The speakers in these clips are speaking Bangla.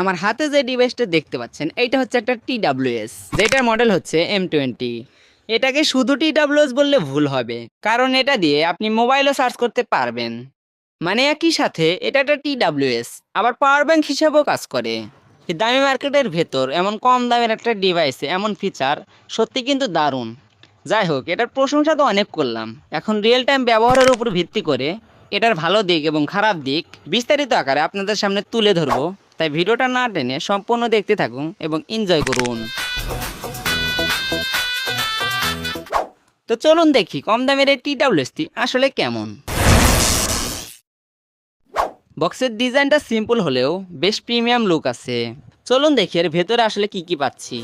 আমার হাতে যে ডিভাইসটা দেখতে পাচ্ছেন, এইটা হচ্ছে একটা টি ডাব্লিউএস যেটার মডেল হচ্ছে এম টোয়েন্টি এটাকে শুধু টি ডাব্লিউএস বললে ভুল হবে, কারণ এটা দিয়ে আপনি মোবাইলও সার্চ করতে পারবেন। মানে একই সাথে এটা একটা টি ডাব্লিউএস আবার পাওয়ার ব্যাংক হিসেবেও কাজ করে। দামি মার্কেটের ভেতর এমন কম দামের একটা ডিভাইসে এমন ফিচার সত্যি কিন্তু দারুণ। যাই হোক, এটার প্রশংসা তো অনেক করলাম। এখন রিয়েল টাইম ব্যবহারের উপর ভিত্তি করে এটার ভালো দিক এবং খারাপ দিক বিস্তারিত আকারে আপনাদের সামনে তুলে ধরবো। তাই ভিডিওটা না টেনে সম্পূর্ণ দেখতে থাকুন এবং এনজয় করুন। তো চলুন দেখি কম দামের এই টি আসলে কেমন। বক্সের ডিজাইনটা সিম্পল হলেও বেশ প্রিমিয়াম লুক আছে। চলুন দেখি এর ভেতরে আসলে কি কি পাচ্ছি।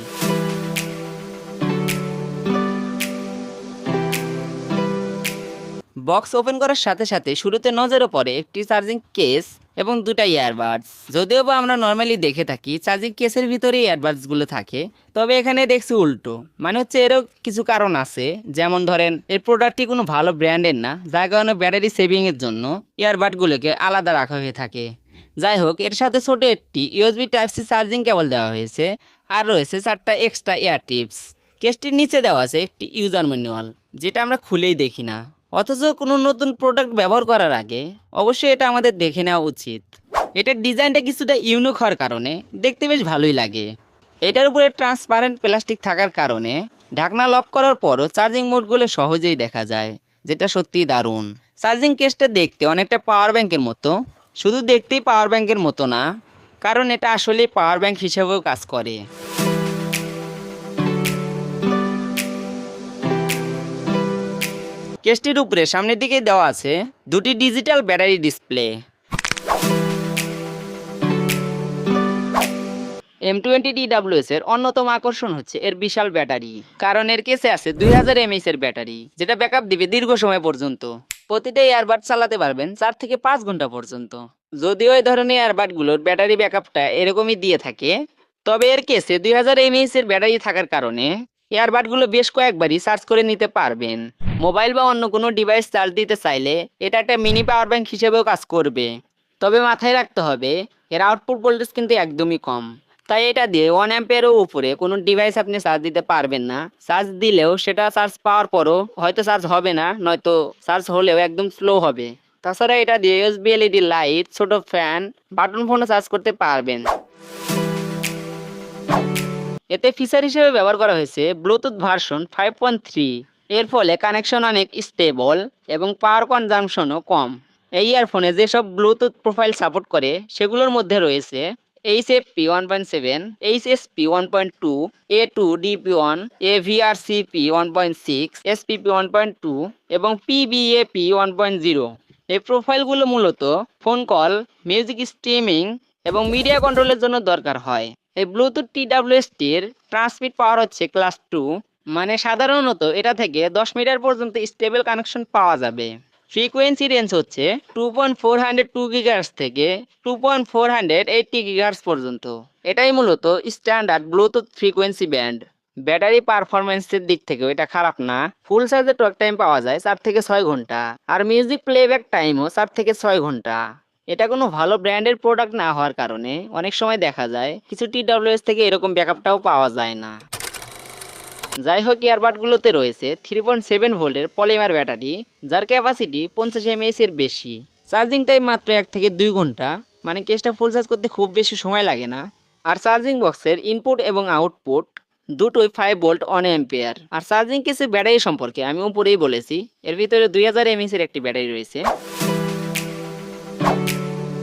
বক্স ওপেন করার সাথে সাথে শুরুতে নজরে পড়ে একটি চার্জিং কেস এবং দুটা ইয়ারবাডস যদিও বা আমরা নর্মালি দেখে থাকি, চার্জিং কেসের ভিতরে ইয়ারবাডসগুলো থাকে, তবে এখানে দেখছি উল্টো। মানে হচ্ছে এরও কিছু কারণ আছে, যেমন ধরেন, এর প্রোডাক্টটি কোনো ভালো ব্র্যান্ডের না, যার কারণে ব্যাটারি সেভিংয়ের জন্য ইয়ারবাডগুলোকে আলাদা রাখা হয়ে থাকে। যাই হোক, এর সাথে ছোট একটি USB type C charging cable দেওয়া হয়েছে, আর রয়েছে চারটা এক্সট্রা এয়ার টিপস কেসটির নিচে দেওয়া আছে একটি ইউজার ম্যানুয়াল যেটা আমরা খুলেই দেখি না। অথচ কোনো নতুন প্রোডাক্ট ব্যবহার করার আগে অবশ্যই এটা আমাদের দেখে নেওয়া উচিত। এটার ডিজাইনটা কিছুটা ইউনিক হওয়ার কারণে দেখতে বেশ ভালোই লাগে। এটার উপরে ট্রান্সপারেন্ট প্লাস্টিক থাকার কারণে ঢাকনা লক করার পরও চার্জিং মোডগুলো সহজেই দেখা যায়, যেটা সত্যিই দারুণ। চার্জিং কেসটা দেখতে অনেকটা পাওয়ার ব্যাংকের মতো, শুধু দেখতেই পাওয়ার ব্যাংকের মতো না, কারণ এটা আসলে পাওয়ার ব্যাংক হিসেবেও কাজ করে। কেসটির উপরে সামনের দিকে দেওয়া আছে দুটি digital battery display. M twenty DWS এর অন্যতম আকর্ষণ হচ্ছে এর বিশাল ব্যাটারি। কারণ এর কেসে আছে দুই হাজার এমএইচ এর ব্যাটারি, যেটা ব্যাকআপ দিবে দীর্ঘ সময় পর্যন্ত। প্রতিটা এয়ারবাড চালাতে পারবেন চার থেকে পাঁচ ঘণ্টা পর্যন্ত। যদিও এই ধরনের এয়ারবাডগুলোর ব্যাটারি ব্যাকআপটা এরকমই দিয়ে থাকে, তবে এর কেসে দুই হাজার এমএইচ এর ব্যাটারি থাকার কারণে এয়ারবাডগুলো বেশ কয়েকবারই সার্চ করে নিতে পারবেন। মোবাইল বা অন্য কোনো ডিভাইস চার্জ দিতে চাইলে এটা একটা মিনি পাওয়ার ব্যাংক হিসেবেও কাজ করবে। তবে মাথায় রাখতে হবে, এর আউটপুট ভোল্টেজ কিন্তু একদমই কম। তাই এটা দিয়ে ওয়ান অ্যাম্পেরও উপরে কোনো ডিভাইস আপনি চার্জ দিতে পারবেন না। চার্জ দিলেও সেটা চার্জ পাওয়ার পরও হয়তো চার্জ হবে না, নয়তো চার্জ হলেও একদম স্লো হবে। তাছাড়া এটা দিয়ে ইউএসবি এলইডি লাইট ছোট ফ্যান বাটন ফোনও চার্জ করতে পারবেন। এতে ফিচার হিসেবে ব্যবহার করা হয়েছে Bluetooth version five point three এর ফলে কানেকশন অনেক স্টেবল এবং পাওয়ার কনজামশনও কম। এই ইয়ারফোনে যেসব ব্লুটুথ প্রোফাইল সাপোর্ট করে, সেগুলোর মধ্যে রয়েছে H F P one point seven H S P one point two A two DP one A VR CP one point six S P P one point two এবং P B A P one point zero এই প্রোফাইলগুলো মূলত ফোন কল মিউজিক স্ট্রিমিং এবং মিডিয়া কন্ট্রোলের জন্য দরকার হয়। এই ব্লুটুথ টি টির ট্রান্সমিট পাওয়ার হচ্ছে ক্লাস টু মানে সাধারণত এটা থেকে দশ মিটার পর্যন্ত স্টেবল কানেকশন পাওয়া যাবে। ফ্রিকোয়েন্সি রেঞ্জ হচ্ছে two point four hundred two gigahertz থেকে two point four hundred eighty gigahertz পর্যন্ত। এটাই মূলত standard Bluetooth frequency band battery পারফরমেন্সের দিক থেকেও এটা খারাপ না। ফুল চার্জে টক টাইম পাওয়া যায় চার থেকে ছয় ঘণ্টা। আর মিউজিক প্লেব্যাক টাইমও চার থেকে ছয় ঘণ্টা। এটা কোনো ভালো ব্র্যান্ডের প্রোডাক্ট না হওয়ার কারণে অনেক সময় দেখা যায় কিছু টি থেকে এরকম ব্যাকআপটাও পাওয়া যায় না। যাই হোক ইয়ারবাডগুলোতে রয়েছে থ্রি পয়েন্ট সেভেন ভোল্টের পলিমার ব্যাটারি যার ক্যাপাসিটি পঞ্চাশ এমএএস এর বেশি। চার্জিং টাইম মাত্র এক থেকে দুই ঘণ্টা মানে কেসটা ফুল চার্জ করতে খুব বেশি সময় লাগে না। আর চার্জিং বক্সের ইনপুট এবং আউটপুট দুটোই ফাইভ ভোল্ট অন এম্পিয়ার আর চার্জিং কেসের ব্যাটারি সম্পর্কে আমি উপরেই বলেছি, এর ভিতরে দুই হাজার এমএএস এর একটি ব্যাটারি রয়েছে।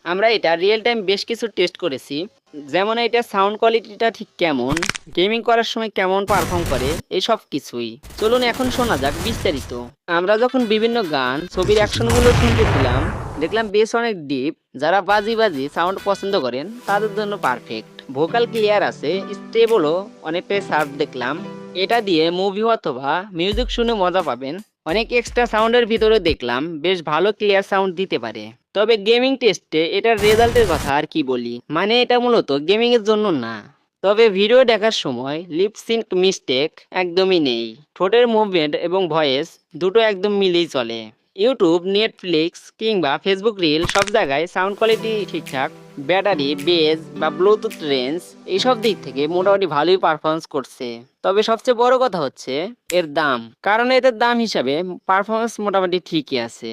আমরা এটা রিয়েল টাইম বেশ কিছু টেস্ট করেছি। যেমন এটা সাউন্ড কোয়ালিটিটা ঠিক কেমন গেমিং করার সময় কেমন পারফর্ম করে, এই সব কিছুই। চলুন এখন শোনা যাক বিস্তারিত। আমরা যখন বিভিন্ন গান, ছবির অ্যাকশনগুলো শুনতেছিলাম দেখলাম বেশ অনেক ডিপ যারা বাজি বাজি সাউন্ড পছন্দ করেন, তাদের জন্য পারফেক্ট ভোকাল ক্লিয়ার আছে স্টেবলও অনেকটাই সার্ভ দেখলাম। এটা দিয়ে মুভি অথবা মিউজিক শুনে মজা পাবেন। অনেক এক্সট্রা সাউন্ডের ভিতরে দেখলাম, বেশ ভালো ক্লিয়ার সাউন্ড দিতে পারে। তবে গেমিং টেস্টে এটার রেজাল্টের কথা আর কি বলি? মানে এটা মূলত গেমিং এর জন্য না। তবে ভিডিও দেখার সময় লিপ সিঙ্ক মিস্টেক একদমই নেই। ঠোঁটের মুভমেন্ট এবং ভয়েস দুটো একদম মিলেই চলে। ইউটিউব নেটফ্লিক্স কিংবা ফেসবুক রিল সব জায়গায় সাউন্ড কোয়ালিটি ঠিকঠাক ব্যাটারি বেজ বা ব্লুটুথ রেঞ্জ এইসব দিক থেকে মোটামুটি ভালোই পারফরমেন্স করছে। তবে সবচেয়ে বড় কথা হচ্ছে এর দাম। কারণ এদের দাম হিসাবে পারফরমেন্স মোটামুটি ঠিকই আছে।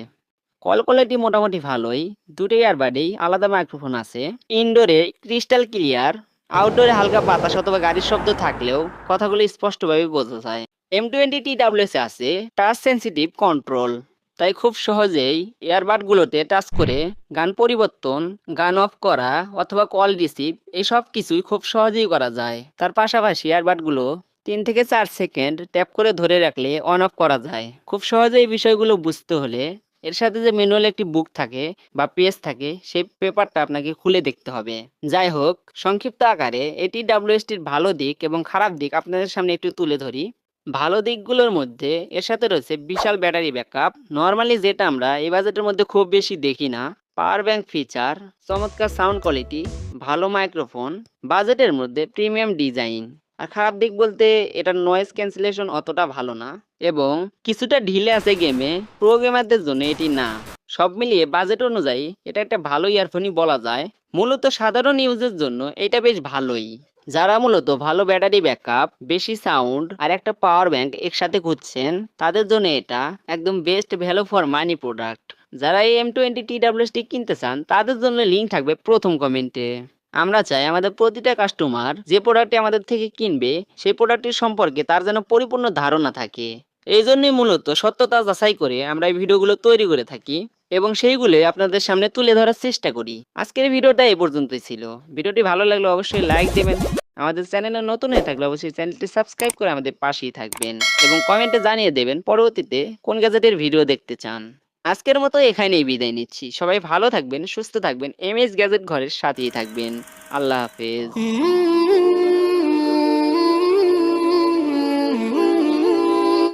কল কোয়ালিটি মোটামুটি ভালোই, দুটো ইয়ারবাডেই আলাদা মাইক্রোফোন আছে। ইনডোরে ক্রিস্টাল ক্লিয়ার আউটডোরে হালকা বাতাস অথবা গাড়ির শব্দ থাকলেও কথাগুলো স্পষ্টভাবে বোঝা যায়। এম টোয়েন্টি টি ডাব্লিউএস আছে টাচ সেন্সিটিভ কন্ট্রোল তাই খুব সহজেই এয়ারবাডগুলোতে টাচ করে গান পরিবর্তন, গান অফ করা অথবা কল রিসিভ এই সব কিছুই খুব সহজেই করা যায়। তার পাশাপাশি এয়ারবাডগুলো তিন থেকে চার সেকেন্ড ট্যাপ করে ধরে রাখলে অন অফ করা যায়। খুব সহজে এই বিষয়গুলো বুঝতে হলে এর সাথে যে ম্যানুয়াল একটি বুক থাকে বা পেজ থাকে, সেই পেপারটা আপনাকে খুলে দেখতে হবে। যাই হোক, সংক্ষিপ্ত আকারে এটি ডাব্লিউএসটির ভালো দিক এবং খারাপ দিক আপনাদের সামনে একটু তুলে ধরি। ভালো দিকগুলোর মধ্যে এর সাথে রয়েছে বিশাল ব্যাটারি ব্যাকআপ নর্মালি যেটা আমরা এই বাজেটের মধ্যে খুব বেশি দেখি না। পাওয়ার ব্যাংক ফিচার চমৎকার সাউন্ড কোয়ালিটি ভালো মাইক্রোফোন বাজেটের মধ্যে প্রিমিয়াম ডিজাইন আর খারাপ দিক বলতে এটার নয়েজ ক্যান্সেলেশন অতটা ভালো না। এবং কিছুটা ঢিলে আছে গেমে প্রো গেমারদের জন্য এটি না। সব মিলিয়ে বাজেট অনুযায়ী এটা একটা ভালো ইয়ারফোনই বলা যায়। মূলত সাধারণ ইউজের জন্য এটা বেশ ভালোই। যারা মূলত ভালো ব্যাটারি ব্যাকআপ বেশি সাউন্ড আর একটা পাওয়ার ব্যাংক একসাথে খুঁজছেন, তাদের জন্য এটা একদম best value for money product যারা এই এম টোয়েন্টি টি ডাব্লিউএসটি কিনতে চান, তাদের জন্য লিঙ্ক থাকবে প্রথম কমেন্টে আমরা চাই আমাদের প্রতিটা কাস্টমার যে প্রোডাক্টটি আমাদের থেকে কিনবে, সেই প্রোডাক্টটির সম্পর্কে তার যেন পরিপূর্ণ ধারণা থাকে। এই জন্যই মূলত সত্যতা যাচাই করে আমরা এই ভিডিওগুলো তৈরি করে থাকি এবং সেইগুলো আপনাদের সামনে তুলে ধরার চেষ্টা করি। আজকের ভিডিওটা এই পর্যন্তই ছিল। ভিডিওটি ভালো লাগলে অবশ্যই লাইক দেবেন। আমাদের চ্যানেলে নতুন হয়ে থাকলে অবশ্যই চ্যানেলটি সাবস্ক্রাইব করে আমাদের পাশেই থাকবেন এবং কমেন্টে জানিয়ে দেবেন পরবর্তীতে কোন গ্যাজেটের ভিডিও দেখতে চান। আজকের মতো এখানেই বিদায় নিচ্ছি। সবাই ভালো থাকবেন, সুস্থ থাকবেন এম এস গ্যাজেট ঘরের সাথেই থাকবেন। আল্লাহ হাফেজ।